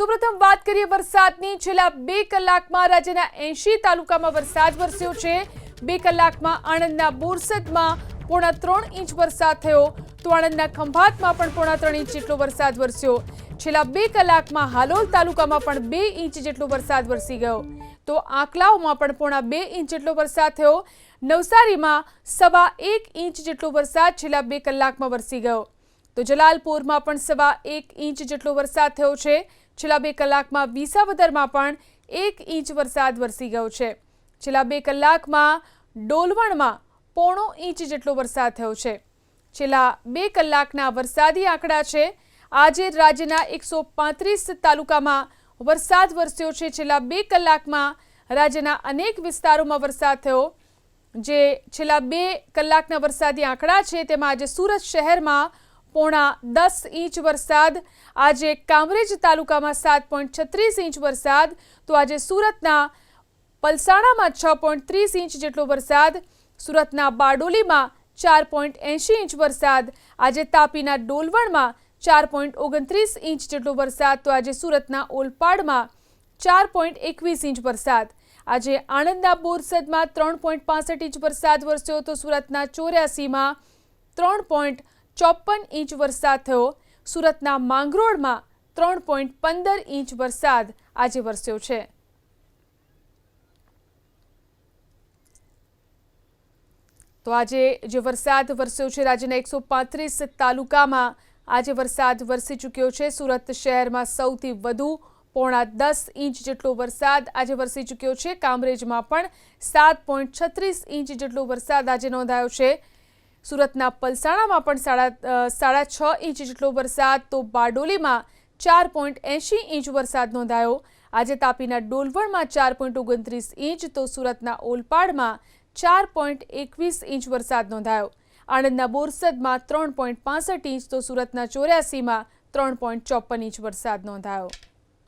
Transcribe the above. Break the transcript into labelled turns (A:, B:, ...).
A: સુપ્રથમ વાત કરીએ વરસાદની. છેલ્લા બે કલાકમાં રાજ્યના એંશી તાલુકામાં વરસાદ વરસ્યો છે. બે કલાકમાં આણંદના બોરસદમાં પોણા ત્રણ ઇંચ વરસાદ થયો. તો આણંદના ખંભાતમાં પણ પોણા ત્રણ ઇંચ જેટલો વરસાદ વરસ્યો. છેલ્લા બે કલાકમાં હાલોલ તાલુકામાં પણ બે ઇંચ જેટલો વરસાદ વરસી ગયો. તો આંકલાઓમાં પણ પોણા બે ઇંચ જેટલો વરસાદ થયો. નવસારીમાં સવા એક ઇંચ જેટલો વરસાદ છેલ્લા બે કલાકમાં વરસી ગયો. તો જલાલપુરમાં પણ સવા એક ઇંચ જેટલો વરસાદ થયો છે. છેલ્લા બે કલાકમાં વિસાવદરમાં પણ એક ઇંચ વરસાદ વરસી ગયો છે. છેલ્લા બે કલાકમાં ડોલવણમાં પોણો ઇંચ જેટલો વરસાદ થયો છે. છેલ્લા બે કલાકના વરસાદી આંકડા છે. આજે રાજ્યના એકસો પાંત્રીસ તાલુકામાં વરસાદ વરસ્યો છે. છેલ્લા બે કલાકમાં રાજ્યના અનેક વિસ્તારોમાં વરસાદ થયો. જે છેલ્લા બે કલાકના વરસાદી આંકડા છે, તેમાં આજે સુરત શહેરમાં પોણા દસ ઇંચ વરસાદ. આજે કામરેજ તાલુકામાં સાત પોઈન્ટ છત્રીસ ઇંચ વરસાદ. તો આજે સુરતના પલસાણામાં છ પોઈન્ટ ત્રીસ ઇંચ જેટલો વરસાદ. સુરતના બારડોલીમાં ચાર પોઈન્ટ એંશી ઇંચ વરસાદ. આજે તાપીના ડોલવણમાં ચાર પોઈન્ટ ઓગણત્રીસ ઇંચ જેટલો વરસાદ. તો આજે સુરતના ઓલપાડમાં ચાર પોઈન્ટ એકવીસ ઇંચ વરસાદ. આજે આણંદના બોરસદમાં ત્રણ પોઈન્ટ પાસઠ ઇંચ વરસાદ વરસ્યો. તો સુરતના ચોર્યાસીમાં ત્રણ પોઈન્ટ ચોપન ઇંચ વરસાદ થયો. સુરતના માંગરોળમાં ત્રણ પોઈન્ટ પંદર ઇંચ વરસાદ આજે વરસ્યો છે. તો આજે જે વરસાદ વરસ્યો છે રાજ્યના એકસો પાંત્રીસ તાલુકામાં, આજે વરસાદ વરસી ચૂક્યો છે. સુરત શહેરમાં સૌથી વધુ પોણા દસ ઇંચ જેટલો વરસાદ આજે વરસી ચૂક્યો છે. કામરેજમાં પણ સાત પોઈન્ટ છત્રીસ ઇંચ જેટલો વરસાદ આજે નોંધાયો છે. સુરતના પલસાણામાં પણ સાડા સાડા છ ઇંચ જેટલો વરસાદ, તો બારડોલીમાં ચાર પોઈન્ટ એંશી ઇંચ વરસાદ નોંધાયો. આજે તાપીના ડોલવણમાં ચાર પોઈન્ટ ઓગણત્રીસ ઇંચ, તો સુરતના ઓલપાડમાં ચાર પોઈન્ટ એકવીસ ઇંચ વરસાદ નોંધાયો. આણંદના બોરસદમાં ત્રણ પોઈન્ટ પાસઠ ઇંચ, તો સુરતના ચોર્યાસીમાં ત્રણ પોઈન્ટ ચોપન ઇંચ વરસાદ નોંધાયો.